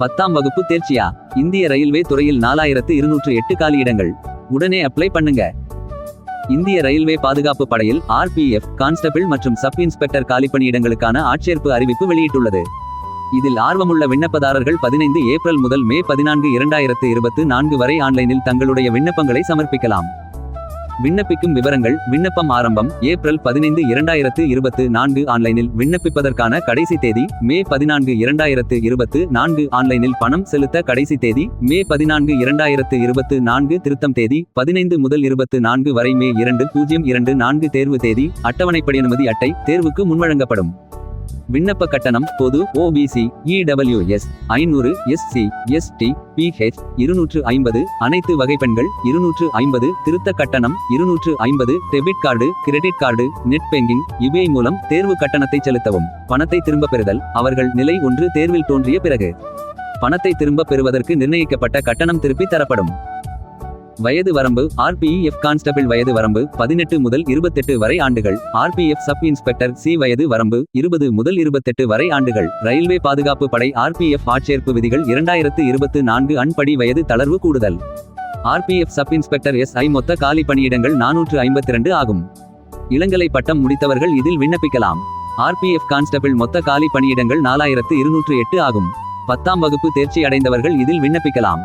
பத்தாம் வகுப்பு தேர்ச்சியா? இந்திய ரயில்வே துறையில் நாலாயிரத்து இருநூற்று எட்டு காலியிடங்கள். உடனே அப்ளை பண்ணுங்க. இந்திய ரயில்வே பாதுகாப்பு படையில் ஆர்பிஎஃப் கான்ஸ்டபிள் மற்றும் சப் இன்ஸ்பெக்டர் காலிப்பணியிடங்களுக்கான ஆட்சேர்ப்பு அறிவிப்பு வெளியிட்டுள்ளது. இதில் ஆர்வமுள்ள விண்ணப்பதாரர்கள் பதினைந்து ஏப்ரல் முதல் மே பதினான்கு இரண்டாயிரத்து இருபத்து நான்கு வரை ஆன்லைனில் தங்களுடைய விண்ணப்பங்களை சமர்ப்பிக்கலாம். விண்ணப்பிக்கும் விவரங்கள் விண்ணப்பம் ஆரம்பம் ஏப்ரல் பதினைந்து இரண்டாயிரத்து இருபத்து நான்கு ஆன்லைனில் விண்ணப்பிப்பதற்கான கடைசி தேதி மே பதினான்கு இரண்டாயிரத்து இருபத்து நான்கு ஆன்லைனில் பணம் செலுத்த கடைசி தேதி மே பதினான்கு இரண்டாயிரத்து இருபத்து நான்கு திருத்தம் தேதி பதினைந்து முதல் இருபத்து நான்கு வரை மே இரண்டு பூஜ்ஜியம் இரண்டு நான்கு தேர்வு தேதி அட்டவணைப்படி அனுமதி அட்டை தேர்வுக்கு முன்வழங்கப்படும். விண்ணப்ப கட்டணம் பொது ஓபிசி இடபிள்யூஎஸ் ஐநூறு எஸ்சி எஸ்டி பிஹெச் இருநூற்று ஐம்பது அனைத்து வகை பெண்கள் இருநூற்று ஐம்பது திருத்த கட்டணம் இருநூற்று ஐம்பது debit card credit card net banking UPI மூலம் தேர்வு கட்டணத்தை செலுத்தவும். பணத்தை திரும்ப பெறுதல் அவர்கள் நிலை ஒன்று தேர்வில் தோன்றிய பிறகு. பணத்தை திரும்ப பெறுவதற்கு நிர்ணயிக்கப்பட்ட கட்டணம் திருப்பி தரப்படும். வயது வரம்பு ஆர்பிஎஃப் கான்ஸ்டபிள் வயது வரம்பு பதினெட்டு முதல் இருபத்தெட்டு வரை ஆண்டுகள். ஆர்பிஎஃப் சப் இன்ஸ்பெக்டர் சி வயது வரம்பு இருபது முதல் இருபத்தெட்டு வரை ஆண்டுகள். ரயில்வே பாதுகாப்பு படை ஆர்பிஎஃப் ஆட்சேர்ப்பு விதிகள் இரண்டாயிரத்து இருபத்து நான்கு அன்படி வயது தளர்வு கூடுதல். RPF sub inspector S I மொத்த காலி பணியிடங்கள் நானூற்று ஐம்பத்தி இரண்டு ஆகும். இளங்கலை பட்டம் முடித்தவர்கள் இதில் விண்ணப்பிக்கலாம். ஆர்பிஎஃப் கான்ஸ்டபிள் மொத்த காலி பணியிடங்கள் நாலாயிரத்து இருநூற்று எட்டு ஆகும். பத்தாம் வகுப்பு தேர்ச்சி அடைந்தவர்கள் இதில் விண்ணப்பிக்கலாம்.